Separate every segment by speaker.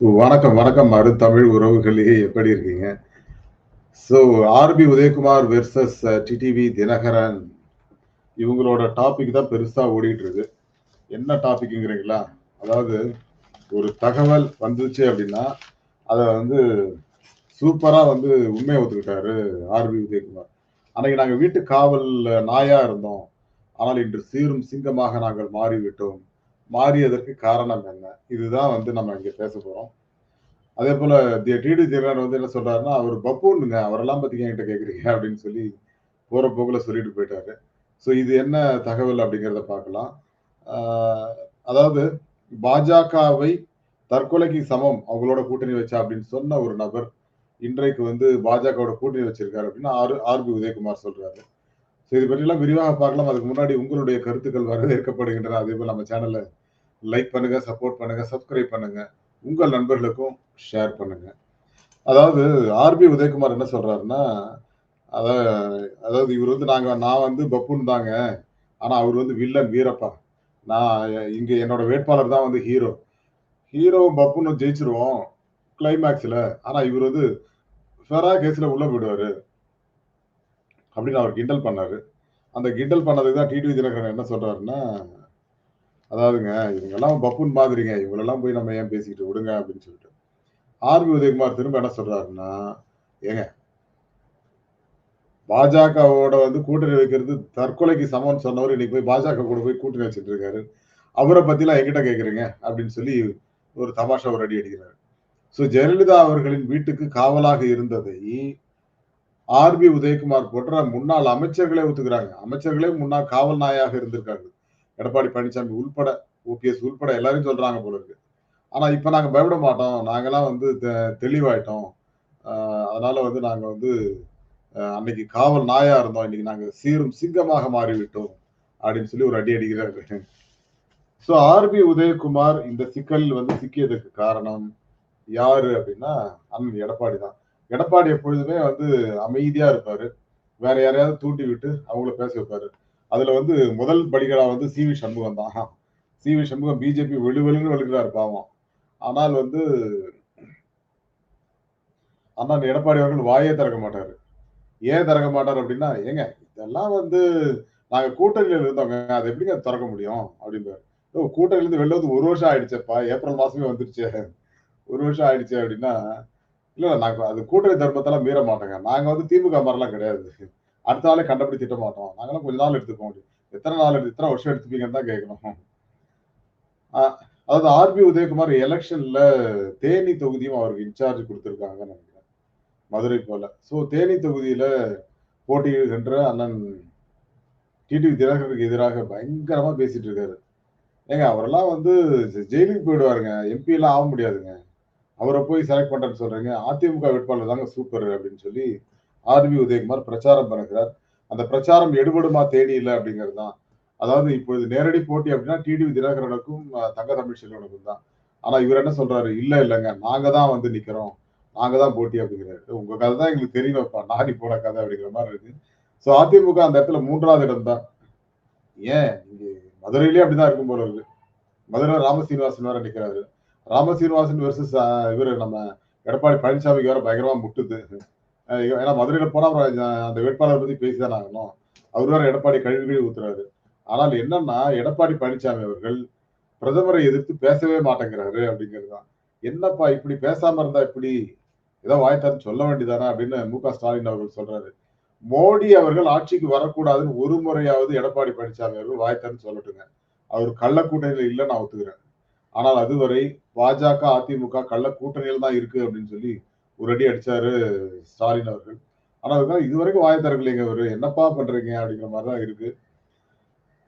Speaker 1: வணக்கம், வணக்கம் மறு தமிழ் உறவுகளே எப்படி இருக்கீங்க? So R B Udhayakumar versus TTV Dhinakaran. இவங்களோட டாபிக் தான் பெருசா ஓடிட்டு இருக்கு. என்ன டாபிக்ங்கிறீங்களா? அதாவது ஒரு தகவல் வந்துச்சு அப்படின்னா, அதை வந்து சூப்பரா வந்து உண்மையை ஒத்துக்கிட்டாரு ஆர்பி உதயகுமார். அன்னைக்கு நாங்கள் வீட்டு காவல் நாயா இருந்தோம். ஆனால் இன்று சீரும் சிங்கமாக நாங்கள் மாறிவிட்டோம். மாறியதற்கு காரணம் என்ன? இதுதான் வந்து நம்ம இங்க பேச போறோம். அதேபோல தி டிடி தினகரன் வந்து என்ன சொல்றாருன்னா, அவர் பப்பூன்ங்க. அவரெல்லாம் பத்தி என்கிட்ட கேட்குறீங்க அப்படின்னு சொல்லி போற போக்குல சொல்லிட்டு போயிட்டாரு. ஸோ இது என்ன தகவல் அப்படிங்கிறத பார்க்கலாம். அதாவது பாஜகவை தற்கொலைக்கு சமம் அவங்களோட கூட்டணி வச்சா அப்படின்னு சொன்ன ஒரு நபர், இன்றைக்கு வந்து பாஜகவோட கூட்டணி வச்சிருக்காரு அப்படின்னு ஆர் ஆர்பி உதயகுமார் சொல்றாரு. ஸோ இது பற்றிலாம் விரிவாக பார்க்கலாம். அதுக்கு முன்னாடி உங்களுடைய கருத்துக்கள் வரவேற்கப்படுகின்றன. அதே போல் நம்ம சேனலை லைக் பண்ணுங்க, சப்போர்ட் பண்ணுங்க, சப்ஸ்கிரைப் பண்ணுங்க. உங்கள் நண்பர்களுக்கும் ஷேர் பண்ணுங்க. அதாவது ஆர்பி உதயகுமார் என்ன சொல்றாருன்னா, அதாவது அதாவது இவர் வந்து நாங்கள் நான் வந்து பப்புன்னு தாங்க. ஆனால் அவர் வந்து வில்லன் வீரப்பா. நான் இங்கே என்னோட வேட்பாளர் தான் வந்து ஹீரோ. ஹீரோ பப்புன்னு ஜெயிச்சிருவோம் கிளைமேக்ஸில் ஆனால் இவர் வந்து ஃபெரா கேஸில் உள்ளே போயிடுவார் அப்படின்னு அவர் கிண்டல் பண்ணாரு. அந்த கிண்டல் பண்ணதுக்கு தான் டிடிவி தினகரன் என்ன சொல்றாருன்னா, அதாவதுங்க இவங்கெல்லாம் பப்புன் மாதிரிங்க. இவங்களெல்லாம் போய் நம்ம ஏன் பேசிக்கிட்டு விடுங்க அப்படின்னு சொல்லிட்டு. ஆர்பி உதயகுமார் திரும்ப என்ன சொல்றாருன்னா, ஏங்க பாஜகவோட வந்து கூட்டணி வைக்கிறது தற்கொலைக்கு சமம்னு சொன்னவர் இன்னைக்கு போய் பாஜக கூட போய் கூட்டணி வச்சுட்டு இருக்காரு. அவரை பற்றிலாம் என்கிட்ட கேட்குறீங்க அப்படின்னு சொல்லி ஒரு தமாஷா ஒரு அடி அடிக்கிறார் ஸோ ஜெயலலிதா அவர்களின் வீட்டுக்கு காவலாக இருந்ததை ஆர்பி உதயகுமார் போன்ற முன்னாள் அமைச்சர்களே ஒத்துக்கிறாங்க. அமைச்சர்களே முன்னாள் காவல் நாயாக இருந்திருக்காங்க. எடப்பாடி பழனிசாமி உள்பட, ஓபிஎஸ் உள்பட எல்லாரையும் சொல்றாங்க போல இருக்கு. ஆனா இப்ப நாங்க பயப்பட மாட்டோம். நாங்கெல்லாம் வந்து தெ தெளிவாயிட்டோம். அதனால வந்து நாங்க வந்து அன்னைக்கு காவல் நாயா இருந்தோம். இன்னைக்கு நாங்க சீரும் சிங்கமாக மாறிவிட்டோம். அப்படின்னு சொல்லி ஒரு அடி அடிக்கிறாரு. ஸோ ஆர்பி உதயகுமார் இந்த சிக்கலில் வந்து சிக்கியதற்கு காரணம் யாரு அப்படின்னா, அண்ணன் எடப்பாடி தான். எடப்பாடி எப்பொழுதுமே வந்து அமைதியா இருப்பாரு. வேற யாரையாவது தூண்டி விட்டு அவங்கள பேச வைப்பாரு. அதுல வந்து முதல் படிகளா வந்து சி வி சண்முகம் தான். சி வி சண்முகம் பிஜேபி வெளுவெளுன்னு வெளுக்கிறாரு பாவம். ஆனால் வந்து ஆனால் எடப்பாடி அவர்கள் வாயே திறக்க மாட்டாரு. ஏன் திறக்க மாட்டாரு அப்படின்னா, ஏங்க இதெல்லாம் வந்து நாங்க கூட்டணியில இருந்தோங்க. அதை எப்படிங்க திறக்க முடியும்? அப்படிம்பாரு. யோவ் வெளில வந்து ஒரு வருஷம் ஆயிடுச்சேப்பா. ஏப்ரல் மாசமே வந்துருச்சு ஒரு வருஷம் ஆயிடுச்சு அப்படின்னா, இல்ல நாங்க அது கூட்டணி தர்மத்தெல்லாம் மீற மாட்டோங்க. நாங்க வந்து திமுக மாதிரிலாம் கிடையாது. அடுத்த நாளே கண்டபடி திட்ட மாட்டோம். நாங்கலாம் கொஞ்ச நாள் எடுத்துக்க முடியும் எத்தனை நாள் எடுத்து எத்தன வருஷம் எடுத்துப்பீங்கன்னு தான் கேட்கணும். அதாவது ஆர்பி உதயகுமார் எலெக்ஷன்ல தேனி தொகுதியும் அவருக்கு இன்சார்ஜ் கொடுத்துருக்காங்க நினைக்கிறேன். மதுரை போல. ஸோ தேனி தொகுதியில போட்டியிடுகின்ற அண்ணன் டிடிவி தினகருக்கு எதிராக பயங்கரமா பேசிட்டு இருக்காரு. ஏங்க அவரெல்லாம் வந்து ஜெயிலுக்கு போயிடுவாருங்க. எம்பி எல்லாம் ஆக முடியாதுங்க. அவரை போய் செலக்ட் பண்றேன்னு சொல்றீங்க. அதிமுக வேட்பாளர் தாங்க சூப்பர் அப்படின்னு சொல்லி ஆர்பி உதயகுமார் பிரச்சாரம் பண்ணுகிறார். அந்த பிரச்சாரம் எடுபடுமா தேனியில அப்படிங்கிறது தான். அதாவது இப்பொழுது நேரடி போட்டி அப்படின்னா டிடிவி தினகரனுக்கும் தங்க தங்க தமிழ்ச்செல்வனுக்கும் தான். ஆனா இவர் என்ன சொல்றாரு, இல்ல இல்லைங்க நாங்க தான் வந்து நிக்கிறோம். நாங்க தான் போட்டி அப்படிங்கிறாரு. உங்க கதை தான் எங்களுக்கு தெரியுமேப்பா. நாடி போன கதை அப்படிங்கிற மாதிரி இருக்கு. ஸோ அதிமுக அந்த இடத்துல மூன்றாவது இடம் தான். ஏன் இங்கே மதுரையிலேயே அப்படிதான் இருக்கும் போல இருக்கு. மதுரை ராம சீனிவாசன் வேற நிக்கிறாரு. ராம சீனிவாசன் வெர்சஸ் இவர் நம்ம எடப்பாடி பழனிசாமிக்கு வேற பயங்கரமா முட்டுது. ஏன்னா மதுரையில போனா அப்புறம் அந்த வேட்பாளர் பத்தி பேசிதான் ஆகணும். அவர் வேற எடப்பாடி கழிவு கழிவு ஊத்துறாரு. ஆனால் என்னன்னா எடப்பாடி பழனிசாமி அவர்கள் பிரதமரை எதிர்த்து பேசவே மாட்டேங்கிறாரு அப்படிங்கிறது தான். என்னப்பா இப்படி பேசாம இருந்தா இப்படி ஏதோ வாய சொல்ல வேண்டியதானா அப்படின்னு மு.க. ஸ்டாலின் அவர்கள் சொல்றாரு. மோடி அவர்கள் ஆட்சிக்கு வரக்கூடாதுன்னு ஒரு முறையாவது எடப்பாடி பழனிசாமி அவர்கள் வாய சொல்லட்டுங்க. அவர் கள்ளக்கூட்டணியில் இல்லை நான் ஒத்துக்கிறேன். ஆனால் அதுவரை பாஜக, அதிமுக கள்ள கூட்டணியில் தான் இருக்கு அப்படின்னு சொல்லி ஒரு அடி அடிச்சாரு ஸ்டாலின் அவர்கள். ஆனா அதுக்காக இதுவரைக்கும் வாய திறக்கலைங்க அவரு. என்னப்பா பண்றீங்க? அப்படிங்கிற மாதிரி தான் இருக்கு.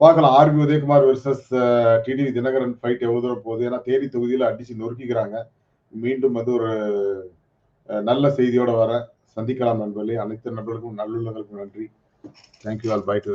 Speaker 1: பார்க்கலாம். R B Udhayakumar versus TTV Dhinakaran fight எவ்வளோ தூரம் போகுது. ஏன்னா தேனி தொகுதியில் அடிச்சு நொறுக்கிக்கிறாங்க. மீண்டும் வந்து ஒரு நல்ல செய்தியோட வர சந்திக்கலாம் நண்பர்களே. அனைத்து நண்பர்களுக்கும் நல்லுள்ளங்களுக்கும் நன்றி. Thank you all. By to